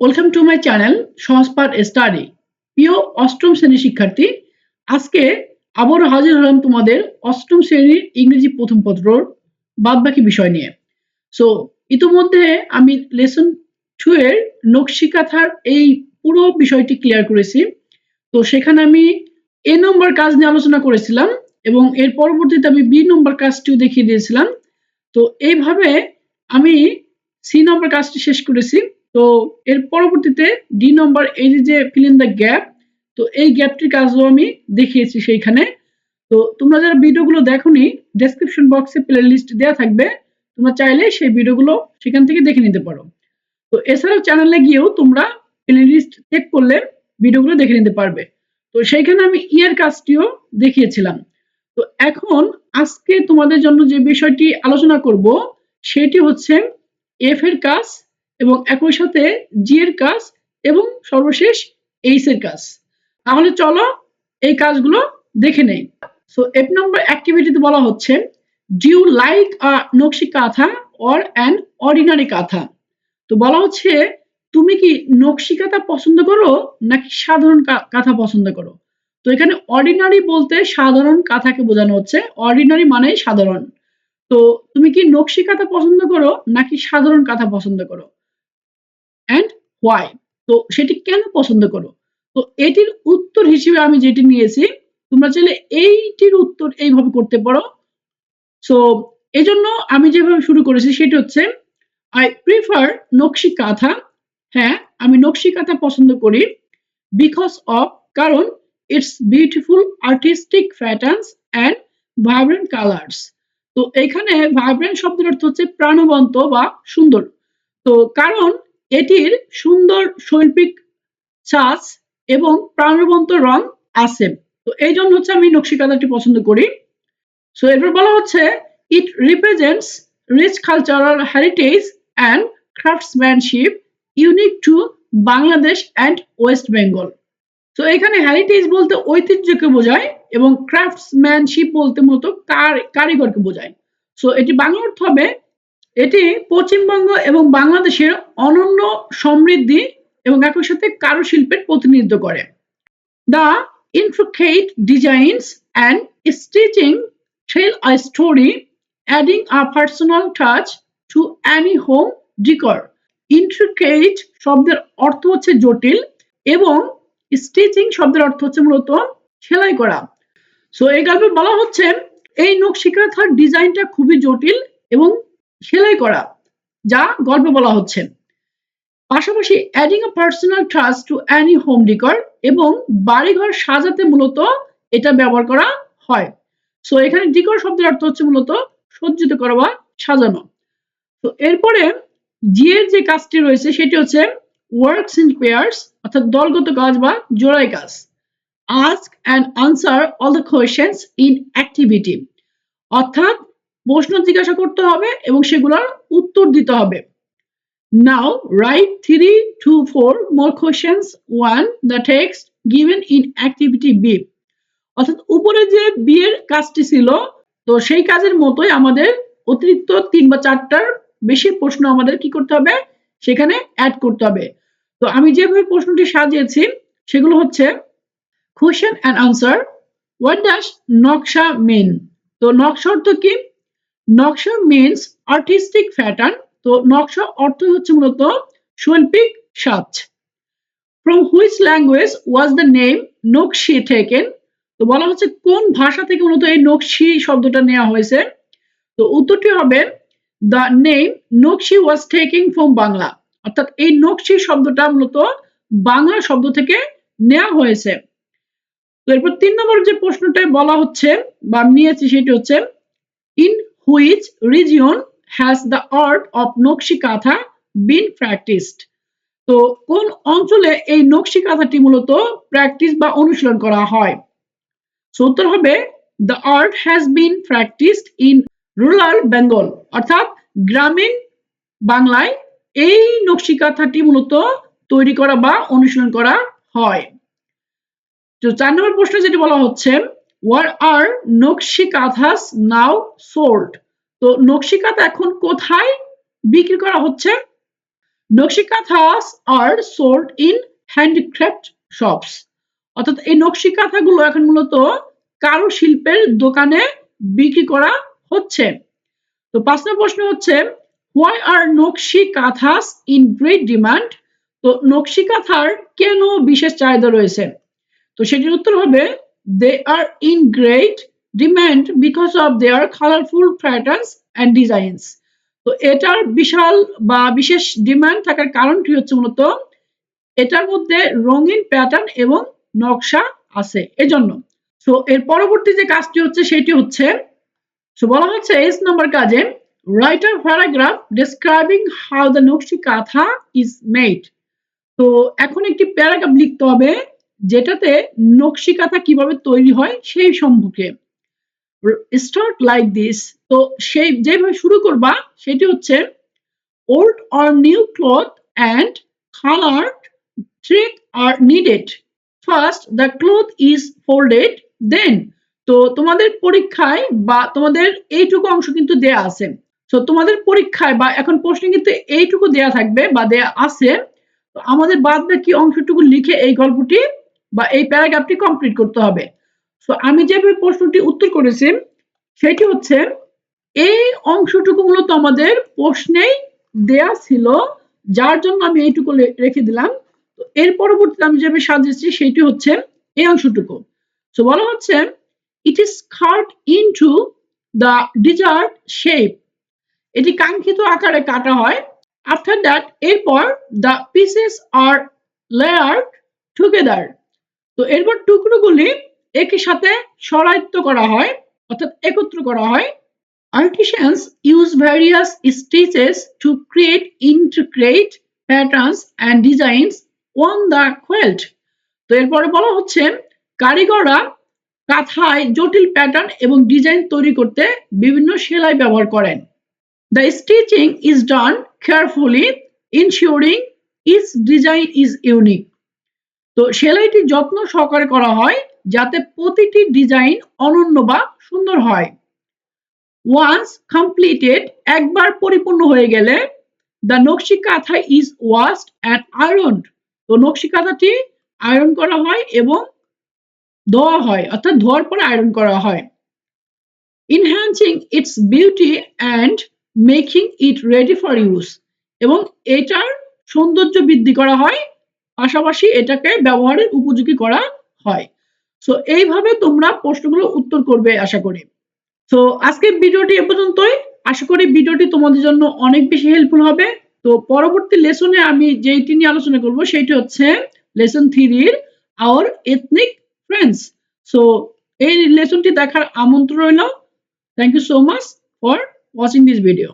Welcome to my channel Sahajpath study প্রিয় অষ্টম শ্রেণির শিক্ষার্থী, আজকে আবারও হাজির হলাম তোমাদের অষ্টম শ্রেণির ইংরেজি প্রথম পত্রর বাদবাকি বিষয় নিয়ে। সো ইতিমধ্যে আমি লেসন টু এর নকশিকাথার এই পুরো বিষয়টি ক্লিয়ার করেছি। তো সেখানে আমি এ নম্বর কাজ নিয়ে আলোচনা করেছিলাম এবং এর পরবর্তীতে আমি বি নম্বর কাজটিও দেখিয়ে দিয়েছিলাম। তো এইভাবে আমি সি নম্বর কাজটি শেষ করেছি। তো এর পরবর্তীতে ডি নম্বর এই যে ফিল ইন দ্য গ্যাপ তো এই গ্যাপটির কাজও আমি দেখিয়েছি সেইখানে। তো তোমরা যারা ভিডিওগুলো দেখোনি ডেসক্রিপশন বক্সে প্লে লিস্ট দেওয়া থাকবে, তোমরা চাইলে সেই ভিডিওগুলো সেখান থেকে দেখে নিতে পারো। তো এছাড়াও চ্যানেলে গিয়েও তোমরা প্লে লিস্ট চেক করলে ভিডিওগুলো দেখে নিতে পারবে। তো সেইখানে আমি ইয়ার কাজটিও দেখিয়েছিলাম। তো এখন আজকে তোমাদের জন্য যে বিষয়টি আলোচনা করব, সেটি হচ্ছে এফ এর কাজ এবং একই সাথে জি এর কাজ এবং সর্বশেষ এইচ এর কাজ। তাহলে চলো এই কাজগুলো দেখে নেই। সো এফ নম্বর অ্যাক্টিভিটিতে বলা হচ্ছে ডিউ লাইক আ নকশি কাঁথা অর অ্যান অর্ডিনারি কাঁথা? তো বলা হচ্ছে, তুমি কি নকশি কাঁথা পছন্দ করো নাকি সাধারণ কাঁথা পছন্দ করো? তো এখানে অর্ডিনারি বলতে সাধারণ কাঁথাকে বোঝানো হচ্ছে। অর্ডিনারি মানেই সাধারণ। তো তুমি কি নকশি কাঁথা পছন্দ করো নাকি সাধারণ কাঁথা পছন্দ করো? অ্যান্ড হোয়াই তো সেটি কেন পছন্দ করো? তো এটির উত্তর হিসেবে আমি যেটি নিয়েছি, তোমরা চাইলে এইটির উত্তর এইভাবে করতে পারো। সো এই জন্য আমি যেভাবে শুরু করেছি সেটি হচ্ছে আই প্রিফার নকশি কাঁথা হ্যাঁ আমি নকশি কাঁথা পছন্দ করি বিকজ অফ কারণ it's beautiful artistic patterns and vibrant colours তো এখানে ভাইব্রেন্ট শব্দের অর্থ হচ্ছে প্রাণবন্ত বা সুন্দর। তো কারণ এটির সুন্দর শৈল্পিক ছাঁচ এবং প্রাণবন্ত রং আছে। তো এই জন্য হচ্ছে আমি নকশি কাঁথাটি পছন্দ করি। সো এরপর বলা হচ্ছে it represents rich cultural heritage and craftsmanship unique to Bangladesh and West Bengal তো এখানে হেরিটেজ বলতে ঐতিহ্যকে বোঝায় এবং ক্রাফটসম্যানশিপ বলতে মূলত কারিগরকে বোঝায়। সো এটি বাংলা অর্থ হবে এটি পশ্চিমবঙ্গ এবং বাংলাদেশের অনন্য সমৃদ্ধি এবং একই সাথে কারুশিল্পের প্রতিনিধিত্ব করে। The intricate designs and stitching tell a story adding a personal touch to any home decor intricate শব্দের অর্থ হচ্ছে জটিল এবং স্টিচিং শব্দের অর্থ হচ্ছে মূলত সেলাই করা। সো এই গল্পে বলা হচ্ছে, এই নকশিকাথার ডিজাইনটা খুবই জটিল এবং সেলাই করা, যা গল্পে বলা হচ্ছে। পাশাপাশি adding a personal trust to any home decor এবং বাড়িঘর সাজাতে মূলত এটা ব্যবহার করা হয়। সো এখানে ডিকর শব্দের অর্থ হচ্ছে মূলত সজ্জিত করা বা সাজানো। তো এরপরে জি এর যে কাজটি রয়েছে, সেটি হচ্ছে ওয়ার্কস ইন পেয়ার্স অর্থাৎ দলগত কাজ বা জোড়াই কাজ। Ask and answer all the questions in activity অর্থাৎ প্রশ্ন জিজ্ঞাসা করতে হবে এবং সেগুলোর উত্তর দিতে হবে। Now write three to four more questions one the text given in activity B অর্থাৎ উপরে যে বি এর কাজটি ছিল, তো সেই কাজের মতোই আমাদের অতিরিক্ত তিন বা চারটার বেশি প্রশ্ন আমাদের কি করতে হবে? সেখানে অ্যাড করতে হবে। তো আমি যেভাবে প্রশ্নটি সাজিয়েছি, সেগুলো হচ্ছে question and answer what does naksha mean তো নকশা অর্থ কি? নকশা মিনস আর্টিস্টিক প্যাটার্ন তো নকশা অর্থ হচ্ছে মূলত শৈল্পিক সাজ। From which language was the name nakshi taken তো বলা হচ্ছে কোন ভাষা থেকে মূলত এই নকশি শব্দটা নেওয়া হয়েছে? তো উত্তরটি হবে দ্য নেম নকশি ওয়াজ টেকিং ফ্রম বাংলা অর্থাৎ এই নকশি শব্দটা মূলত বাংলা শব্দ থেকে নেওয়া হয়েছে। তো এরপর তিন নম্বর যে প্রশ্নটা বলা হচ্ছে বা নিয়েছি সেটি হচ্ছে in which region has the art of nakshi kantha been practised তো কোন অঞ্চলে এই নকশি কাঁথাটি মূলত প্র্যাকটিস বা অনুশীলন করা হয়? সো উত্তর হবে the art has been practised in rural Bengal অর্থাৎ গ্রামীণ বাংলায় এই নকশি কাঁথাটি মূলত তৈরি করা বা অনুশীলন করা হয়। তো চার নম্বর প্রশ্ন যেটি বলা হচ্ছে ওয়ার আর নকশি কাঁথাস নাও সোল্ড তো নকশি কাঁথা এখন কোথায় বিক্রি করা হচ্ছে? Nakshi kanthas are sold in handicraft shops অর্থাৎ এই নকশি কাঁথাগুলো এখন মূলত কারুশিল্পের দোকানে বিক্রি করা হচ্ছে। তো পাঁচ নম্বর প্রশ্ন হচ্ছে হোয়াই আর নকশি কাঁথাস ইন গ্রেট ডিমান্ড তো নকশি কাঁথার কেন বিশেষ চাহিদা রয়েছে? তো সেটির উত্তর হবে they are in great demand because of their colourful patterns and designs তো এটার বিশাল বা বিশেষ ডিমান্ড থাকার কারণটি হচ্ছে মূলত এটার মধ্যে রঙিন প্যাটার্ন এবং নকশা আছে। এজন্য সো এর পরবর্তী যে কাজটি হচ্ছে সেটি হচ্ছে সো বলা হচ্ছে এস নম্বর কাজে write a paragraph describing how the nakshi kantha is made তো এখন একটি প্যারাগ্রাফ লিখতে হবে যেটাতে নকশি কাঁথা কীভাবে তৈরি হয় সেই সম্পর্কে। স্টার্ট লাইক দিস তো সেই যেভাবে শুরু করবা, সেটি হচ্ছে old or new cloth and colour thread are needed first the cloth is folded then তো তোমাদের পরীক্ষায় বা তোমাদের এইটুকু অংশ কিন্তু দেয়া আছে। তো তোমাদের পরীক্ষায় বা এখন প্রশ্নে কিন্তু এইটুকু দেয়া থাকবে বা দেয়া আছে। আমাদের বাদ বাকি অংশটুকু লিখে এই গল্পটি বা এই প্যারাগ্রাফটি কমপ্লিট করতে হবে। তো আমি যেভাবে প্রশ্নটি উত্তর করেছি, সেটি হচ্ছে, এই অংশটুকু মূলত আমাদের প্রশ্নেই দেয়া ছিল, যার জন্য আমি এইটুকু রেখে দিলাম। তো এর পরবর্তীতে আমি যেভাবে সাজিয়েছি, সেটি হচ্ছে এই অংশটুকু। তো বলা হচ্ছে it is cut into the desired shape এটি কাঙ্ক্ষিত আকারে কাটা হয়। আফটার দ্যাট এরপর the pieces are layer together তো এরপর টুকরোগুলি একই সাথে সরায়ত্ত করা হয়, অর্থাৎ একত্র করা হয়। Artisans use various stitches to create intricate patterns and designs on the quilt. তো এরপরে বলা হচ্ছে, কারিগররা কাঁথায় জটিল প্যাটার্ন এবং ডিজাইন তৈরি করতে বিভিন্ন সেলাই ব্যবহার করেন। The stitching is done carefully ensuring its design is unique তো সেলাইটি যত্ন সহকারে করা হয় যাতে প্রতিটি ডিজাইন অনন্য বা সুন্দর হয়। ওয়ান্স কমপ্লিটেড একবার পরিপূর্ণ হয়ে গেলে the nakshi kantha is washed and iron তো নকশি কাঁথাটি আয়রন করা হয় এবং ধোয়া হয়, অর্থাৎ ধোয়ার পরে আয়রন করা হয়। Enhancing its beauty and making it ready for use এবং এটার সৌন্দর্য বৃদ্ধি করা হয় পাশাপাশি এটাকে ব্যবহারের উপযোগী করা হয়। সো এইভাবে তোমরা প্রশ্নগুলো উত্তর করবে, আশা করি। তো আজকের ভিডিওটি এ পর্যন্তই। আশা করি ভিডিওটি তোমাদের জন্য অনেক বেশি হেল্পফুল হবে। তো, পরবর্তী লেসনে আমি যেইটি নিয়ে আলোচনা করব, সেটি হচ্ছে লেসন থ্রির আওয়ার এথনিক ফ্রেন্ডস সো এই লেসনটি দেখার আমন্ত্রণ রইল। Thank you so much for watching this video